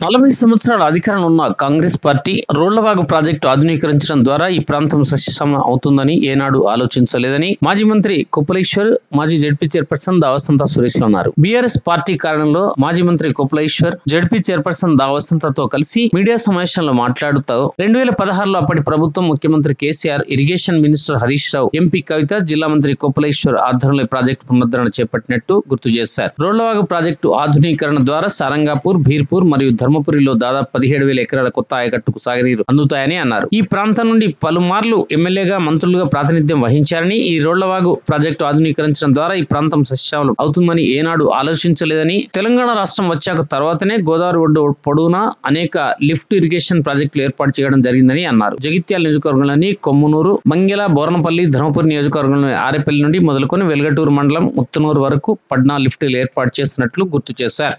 నలభై సంవత్సరాల అధికారం ఉన్న కాంగ్రెస్ పార్టీ రోళ్ళవాగు ప్రాజెక్టు ఆధునీకరించడం ద్వారా ఈ ప్రాంతం సస్యశ్యామలం అవుతుందని ఏనాడు ఆలోచించలేదని మాజీ మంత్రి కుప్పలేశ్వర్ మాజీ జడ్పీ చైర్పర్సన్ దావసంత సురేష్ అన్నారు. బీఆర్ఎస్ పార్టీ కారణంలో మాజీ మంత్రి కుప్పలేశ్వర్ జడ్పీ చైర్పర్సన్ దావసంతతో కలిసి మీడియా సమావేశంలో మాట్లాడుతూ రెండు వేల పదహారులో అప్పటి ప్రభుత్వం ముఖ్యమంత్రి KCR irrigation minister Harish Rao MP Kavitha జిల్లా మంత్రి కుప్పలేశ్వర్ ఆధ్వర్యంలో ప్రాజెక్టు పునరుద్ధరణ చేపట్టినట్టు గుర్తు చేశారు. రోళ్ళవాగు ప్రాజెక్టు ఆధునీకరణ ద్వారా సారంగాపూర్ భీర్పూర్ మరియు ధర్మపురిలో దాదాపు పదిహేడు వేల ఎకరాల కొత్త ఆయకట్టుకు సాగునీరు అందుతాయని అన్నారు. ఈ ప్రాంతం నుండి పలుమార్లు ఎమ్మెల్యేగా మంత్రులుగా ప్రాతినిధ్యం వహించారని ఈ రోళ్ళవాగు ప్రాజెక్టు ఆధునీకరించడం ద్వారా ఈ ప్రాంతం సస్యావలం అవుతుందని ఏనాడు ఆలోచించలేదని తెలంగాణ రాష్ట్రం వచ్చాక తర్వాతనే గోదావరి ఒడ్డు పొడవునా అనేక లిఫ్ట్ ఇరిగేషన్ ప్రాజెక్టులు ఏర్పాటు చేయడం జరిగిందని అన్నారు. జగిత్యాల నియోజకవర్గంలోని కొమ్మునూరు మంగెల బోర్నపల్లి ధర్మపురి నియోజకవర్గంలోని ఆరేపల్లి నుండి మొదలుకొని వెల్గటూరు మండలం ముత్తనూరు వరకు పడ్నా లిఫ్టులు ఏర్పాటు చేసినట్లు గుర్తు చేశారు.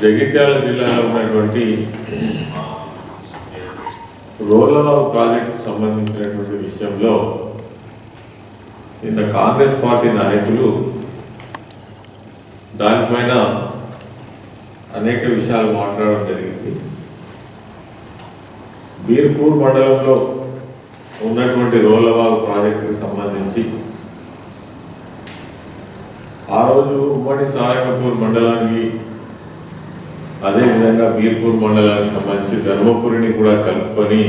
జగిత్యాల జిల్లాలో ఉన్నటువంటి రోలరావు ప్రాజెక్టుకు సంబంధించినటువంటి విషయంలో నిన్న కాంగ్రెస్ పార్టీ నాయకులు దానిపైన అనేక విషయాలు మాట్లాడడం జరిగింది. బీర్పూర్ మండలంలో ఉన్నటువంటి రోలవాగు ప్రాజెక్టుకు సంబంధించి ఆ రోజు ఉమ్మడి సారంగపూర్ మండలానికి అదేవిధంగా బీర్పూర్ మండలానికి సంబంధించి ధర్మపురిని కూడా కలుపుకొని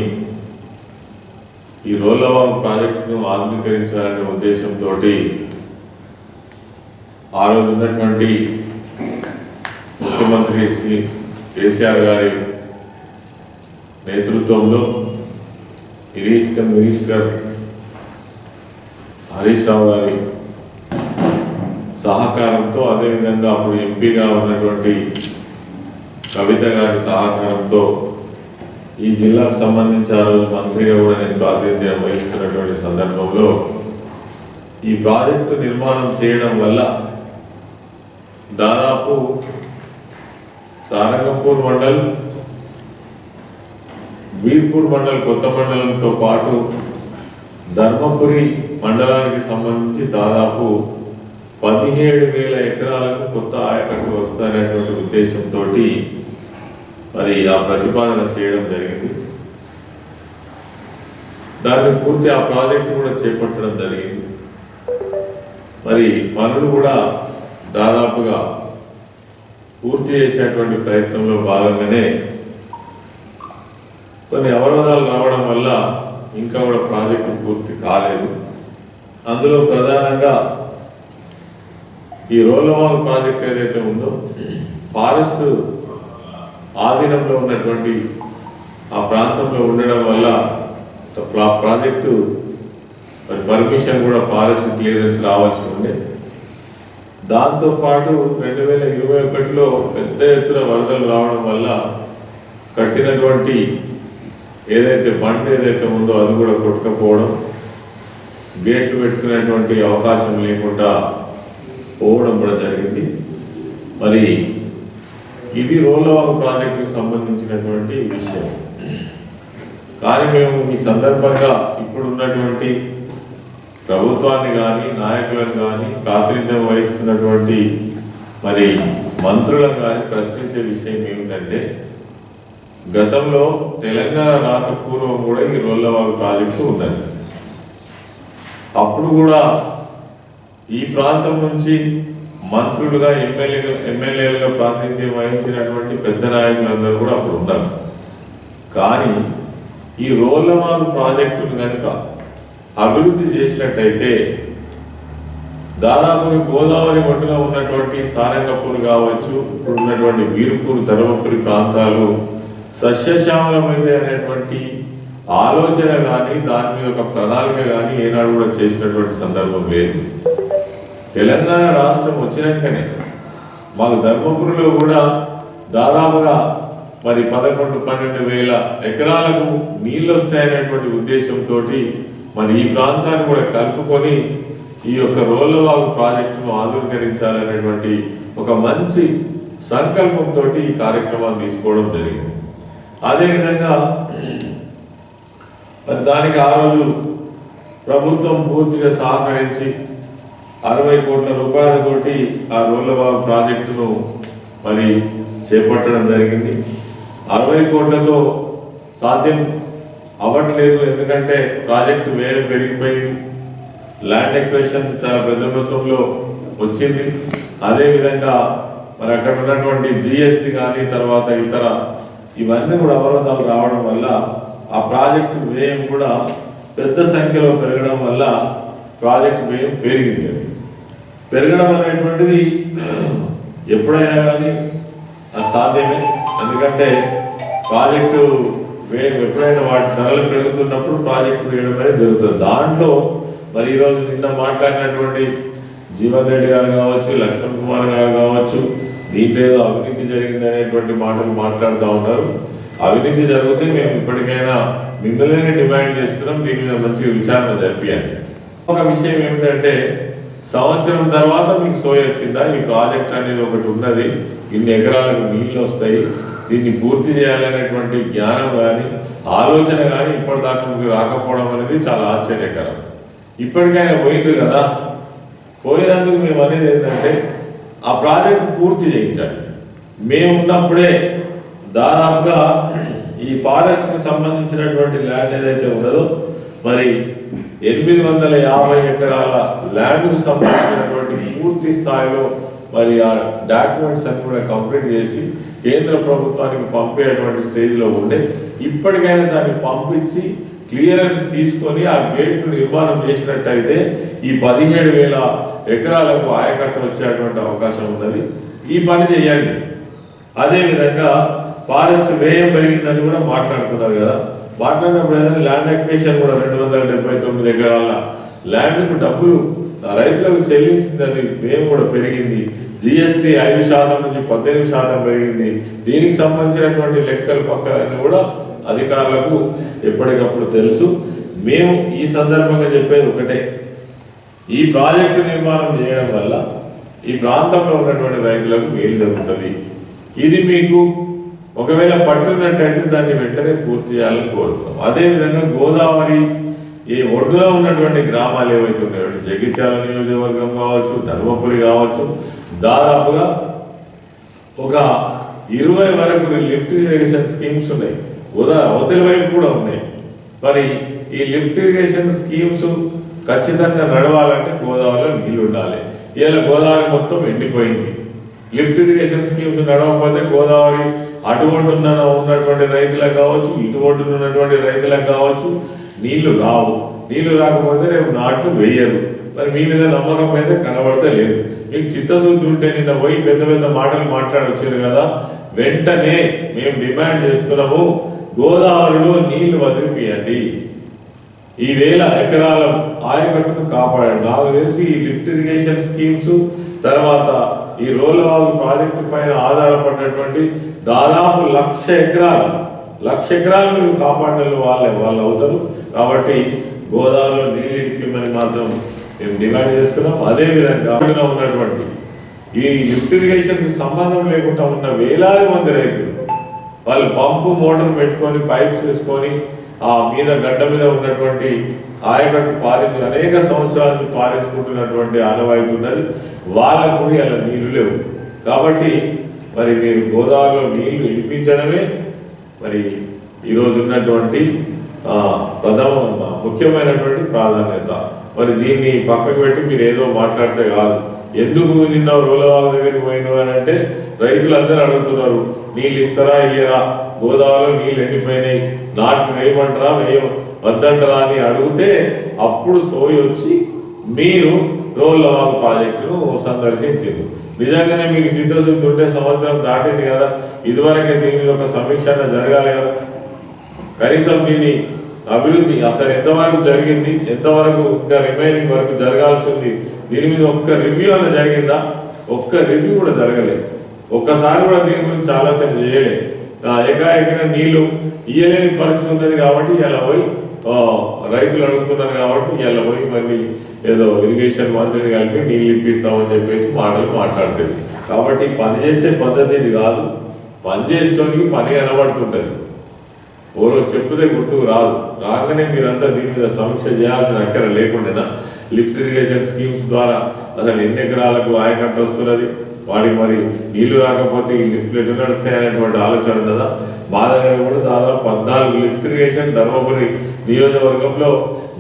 ఈ రోలవాగు ప్రాజెక్టును ఆధునీకరించాలనే ఉద్దేశంతో ఆ రోజు ఉన్నటువంటి ముఖ్యమంత్రి శ్రీ కేసీఆర్ గారి నేతృత్వంలో ఇరిగేషన్ మినిస్టర్ హరీష్ రావు గారి సహకారంతో అదేవిధంగా అప్పుడు ఎంపీగా ఉన్నటువంటి కవిత గారి సహకారంతో ఈ జిల్లాకు సంబంధించి ఆ రోజు మంత్రిగా కూడా నేను ప్రాతినిధ్యం వహిస్తున్నటువంటి సందర్భంలో ఈ ప్రాజెక్టు నిర్మాణం చేయడం వల్ల దాదాపు సారంగపూర్ మండల్ బీర్పూర్ మండల్ కొత్త మండలంతో పాటు ధర్మపురి మండలానికి సంబంధించి దాదాపు పదిహేడు వేల ఎకరాలకు కొత్త ఆయకట్టు వస్తాయనేటువంటి ఉద్దేశంతో మరి ఆ ప్రతిపాదన చేయడం జరిగింది. దాన్ని పూర్తి ఆ ప్రాజెక్టు కూడా చేపట్టడం జరిగింది. మరి పనులు కూడా దాదాపుగా పూర్తి చేసేటువంటి ప్రయత్నంలో భాగంగానే కొన్ని అవరోధాలు రావడం వల్ల ఇంకా కూడా ప్రాజెక్టు పూర్తి కాలేదు. అందులో ప్రధానంగా ఈ రోలవాల్ ప్రాజెక్ట్ ఏదైతే ఉందో ఫారెస్ట్ ఆధీనంలో ఉన్నటువంటి ఆ ప్రాంతంలో ఉండడం వల్ల ప్రాజెక్టు మరి పర్మిషన్ కూడా ఫారెస్ట్ క్లియరెన్స్ రావాల్సి ఉండే దాంతోపాటు రెండు వేల ఇరవై ఒకటిలో పెద్ద ఎత్తున వరదలు రావడం వల్ల కట్టినటువంటి ఏదైతే బండ్ ఏదైతే ఉందో అది కూడా కొట్టుకపోవడం గేట్లు పెట్టుకునేటువంటి అవకాశం లేకుండా పోవడం కూడా జరిగింది. మరి ఇది రోలవాగు ప్రాజెక్టుకు సంబంధించినటువంటి విషయం. కానీ మేము ఈ సందర్భంగా ఇప్పుడున్నటువంటి ప్రభుత్వాన్ని కానీ నాయకులను కానీ ప్రాతినిధ్యం వహిస్తున్నటువంటి మరి మంత్రులను కానీ ప్రశ్నించే విషయం ఏమిటంటే గతంలో తెలంగాణ రాక పూర్వం కూడా ఈ రోల్లవాగు ప్రాజెక్టు ఉందండి. అప్పుడు కూడా ఈ ప్రాంతం నుంచి మంత్రులుగా ఎమ్మెల్యేగా ఎమ్మెల్యేలుగా ప్రాతినిధ్యం వహించినటువంటి పెద్ద నాయకులందరూ కూడా అప్పుడు ఉన్నారు కానీ ఈ రోల్లవాగు ప్రాజెక్టులు కనుక అభివృద్ధి చేసినట్టయితే దాదాపు గోదావరి ఒడ్డుగా ఉన్నటువంటి సారంగపూర్ కావచ్చు ఇప్పుడు ఉన్నటువంటి వీర్పూర్ ధర్మపురి ప్రాంతాలు సస్యశ్యామలమైతే అనేటువంటి ఆలోచన కానీ దాని మీద ఒక ప్రణాళిక కానీ ఏనాడు కూడా చేసినటువంటి సందర్భం లేదు. తెలంగాణ రాష్ట్రం వచ్చినాకనే మాకు ధర్మపురిలో కూడా దాదాపుగా మరి పదకొండు పన్నెండు వేల ఎకరాలకు నీళ్ళు వస్తాయనేటువంటి ఉద్దేశంతో మరి ఈ ప్రాంతాన్ని కూడా కలుపుకొని ఈ యొక్క రోలవాగు ప్రాజెక్టును ఆధునీకరించాలనేటువంటి ఒక మంచి సంకల్పంతో ఈ కార్యక్రమాన్ని తీసుకోవడం జరిగింది. అదేవిధంగా మరి దానికి ఆ రోజు ప్రభుత్వం పూర్తిగా సహకరించి అరవై కోట్ల రూపాయలతోటి ఆ రోలబాగ్ ప్రాజెక్టును మరి చేపట్టడం జరిగింది. అరవై కోట్లతో సాధ్యం అవ్వట్లేదు ఎందుకంటే ప్రాజెక్టు వ్యయం పెరిగిపోయింది. ల్యాండ్ ఎక్వేషన్ చాలా పెద్ద మొత్తంలో వచ్చింది. అదేవిధంగా మరి అక్కడ ఉన్నటువంటి జిఎస్టీ కానీ తర్వాత ఇతర ఇవన్నీ కూడా అవరోధాలు రావడం వల్ల ఆ ప్రాజెక్టు వ్యయం కూడా పెద్ద సంఖ్యలో పెరగడం వల్ల ప్రాజెక్టు వ్యయం పెరిగింది. పెరగడం అనేటువంటిది ఎప్పుడైనా కానీ సాధ్యమే ఎందుకంటే ప్రాజెక్టు వే- ఎప్పుడైనా వాటి ధరలు పెరుగుతున్నప్పుడు ప్రాజెక్టు వేయడం అనేది జరుగుతుంది. దాంట్లో మరి ఈరోజు నిన్న మాట్లాడినటువంటి జీవన్ రెడ్డి గారు కావచ్చు లక్ష్మణ్ కుమార్ గారు కావచ్చు దీంట్లో ఏదో అవినీతి జరిగింది అనేటువంటి మాటలు మాట్లాడుతూ ఉన్నారు. అవినీతి జరిగితే మేము ఇప్పటికైనా మిమ్మల్ని డిమాండ్ చేస్తున్నాం దీని మీద మంచి విచారణ జరిపియండి. ఒక విషయం ఏమిటంటే సంవత్సరం తర్వాత మీకు సోయ వచ్చిందా? ఈ ప్రాజెక్ట్ అనేది ఒకటి ఉన్నది. ఇన్ని ఎకరాలకు నీళ్ళు వస్తాయి. దీన్ని పూర్తి చేయాలనేటువంటి జ్ఞానం కానీ ఆలోచన కానీ ఇప్పటిదాకా మీకు రాకపోవడం అనేది చాలా ఆశ్చర్యకరం. ఇప్పటికైనా పోయింది కదా? పోయినందుకు మేము అనేది ఏంటంటే ఆ ప్రాజెక్ట్ పూర్తి చేయించాలి. మేము ఉన్నప్పుడే దాదాపుగా ఈ ఫారెస్ట్కి సంబంధించినటువంటి ల్యాండ్ ఏదైతే ఉన్నదో మరి ఎనిమిది వందల యాభై ఎకరాల ల్యాండ్కు సంబంధించినటువంటి పూర్తి స్థాయిలో మరి ఆ డాక్యుమెంట్స్ అన్ని కూడా కంప్లీట్ చేసి కేంద్ర ప్రభుత్వానికి పంపేటువంటి స్టేజ్లో ఉండే ఇప్పటికైనా దాన్ని పంపించి క్లియరెన్స్ తీసుకొని ఆ గేట్ నిర్మాణం చేసినట్టయితే ఈ పదిహేడు వేల ఎకరాలకు ఆయకట్ట వచ్చేటువంటి అవకాశం ఉన్నది. ఈ పని చేయండి. అదేవిధంగా ఫారెస్ట్ వ్యయం పెరిగిందని కూడా మాట్లాడుతున్నారు కదా. మాట్లాడినప్పుడు ల్యాండ్ అక్వేషన్ కూడా రెండు వందల డెబ్బై తొమ్మిది ఎకరాల ల్యాండ్కు డబ్బులు రైతులకు చెల్లించింది అది మేము కూడా పెరిగింది. జిఎస్టీ ఐదు శాతం నుంచి పద్దెనిమిది శాతం పెరిగింది. దీనికి సంబంధించినటువంటి లెక్కలు పక్కలన్నీ కూడా అధికారులకు ఎప్పటికప్పుడు తెలుసు. మేము ఈ సందర్భంగా చెప్పేది ఒకటే. ఈ ప్రాజెక్టు నిర్మాణం చేయడం వల్ల ఈ ప్రాంతంలో ఉన్నటువంటి రైతులకు మేలు జరుగుతుంది. ఇది మీకు ఒకవేళ పట్టున్నట్టయితే దాన్ని వెంటనే పూర్తి చేయాలని కోరుకున్నాం అదేవిధంగా గోదావరి ఈ ఒడ్డులో ఉన్నటువంటి గ్రామాలు ఏవైతే ఉన్నాయో జగిత్యాల నియోజకవర్గం కావచ్చు ధర్మపురి కావచ్చు దాదాపుగా ఒక ఇరవై వరకు లిఫ్ట్ ఇరిగేషన్ స్కీమ్స్ ఉన్నాయి. ఉదా అవతలి వైపు కూడా ఉన్నాయి. మరి ఈ లిఫ్ట్ ఇరిగేషన్ స్కీమ్స్ ఖచ్చితంగా నడవాలంటే గోదావరిలో నీళ్ళు ఉండాలి. ఇలా గోదావరి మొత్తం ఎండిపోయింది. లిఫ్ట్ ఇరిగేషన్ స్కీమ్స్ నడవకపోతే గోదావరి అటువంటి ఉన్నటువంటి రైతులకు కావచ్చు ఇటువంటి ఉన్నటువంటి రైతులకు కావచ్చు నీళ్ళు రావు. నీళ్ళు రాకపోతే రేపు నాట్లు వేయరు. మరి మీ మీద నమ్మకం అయితే కనబడతలేదు. మీకు చిత్తశుద్ధి ఉంటే నిన్న పోయి పెద్ద పెద్ద మాటలు మాట్లాడొచ్చారు కదా వెంటనే మేము డిమాండ్ చేస్తున్నాము గోదావరిలో నీళ్ళు వదిలిపియండి. ఈ వేల ఎకరాల ఆయకట్టును కాపాడండి. నాకు తెలిసి ఈ లిఫ్ట్ ఇరిగేషన్ స్కీమ్స్ తర్వాత ఈ రోలవాగు ప్రాజెక్టు పైన ఆధారపడినటువంటి దాదాపు లక్ష ఎకరాలు లక్ష ఎకరాలు మీరు కాపాడిన వాళ్ళే వాళ్ళు అవుతారు. కాబట్టి గోదావరిలో నీళ్ళు ఇప్పిమని మాత్రం మేము డిమాండ్ చేస్తున్నాం. అదేవిధంగా ఉన్నటువంటి ఈ లిఫ్ట్ ఇరిగేషన్కి సంబంధం లేకుండా ఉన్న వేలాది మంది రైతులు వాళ్ళు పంపు మోటార్ పెట్టుకొని పైప్స్ వేసుకొని ఆ మీద గడ్డ మీద ఉన్నటువంటి ఆయకట్టు పాలించి అనేక సంవత్సరాలు పాలించుకుంటున్నటువంటి ఆనవాయితీ ఉన్నది. వాళ్ళకు కూడా అలా నీళ్ళు లేవు. కాబట్టి మరి మీరు గోదావరిలో నీళ్ళు ఇప్పించడమే మరి ఈరోజు ఉన్నటువంటి ప్రథమ ముఖ్యమైనటువంటి ప్రాధాన్యత. మరి దీన్ని పక్కకు పెట్టి మీరు ఏదో మాట్లాడితే కాదు. ఎందుకు నిన్న రోలవాగ దగ్గరికి పోయినవి అని అంటే రైతులందరూ అడుగుతున్నారు నీళ్ళు ఇస్తారా ఇయ్యరా? గోదావరిలో నీళ్ళు ఎండిపోయినాయి. నాటు వేయమంటారా వేయ వద్దంటారా? అని అడిగితే అప్పుడు సోయి వచ్చి మీరు రోల్లవాగు ప్రాజెక్టును సందర్శించింది. నిజంగానే మీకు చిత్తశుద్ధి ఉంటే సంవత్సరం దాటింది కదా? ఇదివరకే దీని మీద ఒక సమీక్ష జరగాలి కదా? కనీసం దీన్ని అభివృద్ధి అసలు ఎంతవరకు జరిగింది? ఎంతవరకు ఇంకా రిమైనింగ్ వరకు జరగాల్సింది? దీని మీద ఒక్క రివ్యూ అన్న జరిగిందా? ఒక్క రివ్యూ కూడా జరగలేదు. ఒక్కసారి కూడా దీని గురించి ఆలోచన చేయలేదు. ఎకరా నీళ్ళు ఇయ్యలేని పరిస్థితి ఉన్నది కాబట్టి ఇలా పోయి రైతులు అడుగుతున్నారు కాబట్టి ఇలా పోయి మళ్ళీ ఏదో ఇరిగేషన్ మంత్రిని కలిపి నీళ్ళు ఇప్పిస్తామని చెప్పేసి మాటలు మాట్లాడుతుంది. కాబట్టి పని చేసే పద్ధతి ఇది కాదు. పనిచేసేటోనికి పని కనబడుతుంటుంది. ఓరో చెప్పుదే గుర్తుకు రాదు. రాగానే మీరంతా దీని మీద సమీక్ష చేయాల్సిన అక్కర లేకుండా లిఫ్ట్ ఇరిగేషన్ స్కీమ్స్ ద్వారా అసలు ఎన్ని ఎకరాలకు ఆయకట్ట వస్తున్నది? వాడికి మరి నీళ్ళు రాకపోతే ఈ లిఫ్ట్లు ఎటు నడుస్తాయనేటువంటి ఆలోచన కదా మా దగ్గర కూడా దాదాపు పద్నాలుగు లిఫ్ట్ ఇరిగేషన్ ధర్మపురి నియోజకవర్గంలో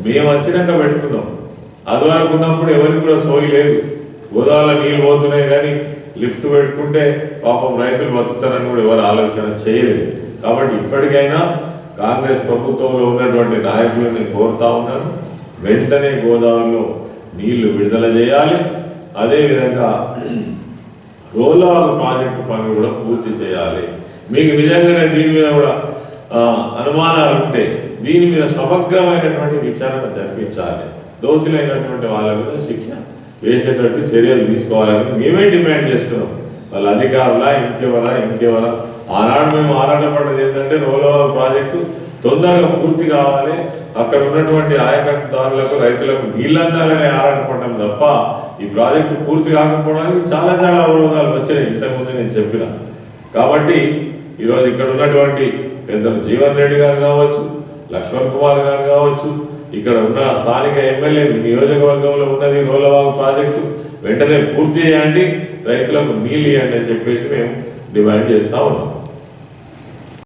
మేము వచ్చినాక పెట్టుకున్నాం. అది ఉన్నప్పుడు ఎవరికి కూడా సోయి లేదు. గోదావరిలో నీళ్ళు పోతున్నాయి కానీ లిఫ్ట్ పెట్టుకుంటే పాపం రైతులు బతుకుతారని కూడా ఎవరు ఆలోచన చేయలేదు. కాబట్టి ఇప్పటికైనా కాంగ్రెస్ ప్రభుత్వంలో ఉన్నటువంటి నాయకులని కోరుతా ఉన్నాను వెంటనే గోదావరిలో నీళ్ళు విడుదల చేయాలి. అదేవిధంగా రోలార్ ప్రాజెక్టు పనులు కూడా పూర్తి చేయాలి. మీకు నిజంగానే దీని మీద కూడా అనుమానాలు ఉంటే దీని మీద సమగ్రమైనటువంటి విచారణ జరిపించాలి. దోషులైనటువంటి వాళ్ళ మీద శిక్ష వేసేటట్టు చర్యలు తీసుకోవాలని మేమే డిమాండ్ చేస్తున్నాం. వాళ్ళ అధికారులా ఇంకెవరా ఇంకెవరా. ఆనాడు మేము ఆరాటపడ్డది ఏంటంటే రోలర్ ప్రాజెక్టు తొందరగా పూర్తి కావాలి. అక్కడ ఉన్నటువంటి ఆయకట్టుదారులకు రైతులకు నీళ్ళందాలని ఆరాటపడ్డాం తప్ప ఈ ప్రాజెక్టు పూర్తి కాకపోవడానికి చాలా చాలా అవరోధాలు వచ్చినాయి. ఇంతకుముందు నేను చెప్పిన. కాబట్టి ఈరోజు ఇక్కడ ఉన్నటువంటి పెద్దలు జీవన్ రెడ్డి గారు కావచ్చు లక్ష్మణ్ కుమార్ గారు కావచ్చు ఇక్కడ ఉన్న స్థానిక ఎమ్మెల్యే నియోజకవర్గంలో ఉన్నది రోలవాగు ప్రాజెక్టు. వెంటనే పూర్తి చేయండి రైతులకు నీళ్ళు ఇవ్వండి అని చెప్పేసి మేము డిమాండ్ చేస్తూ ఉన్నాం.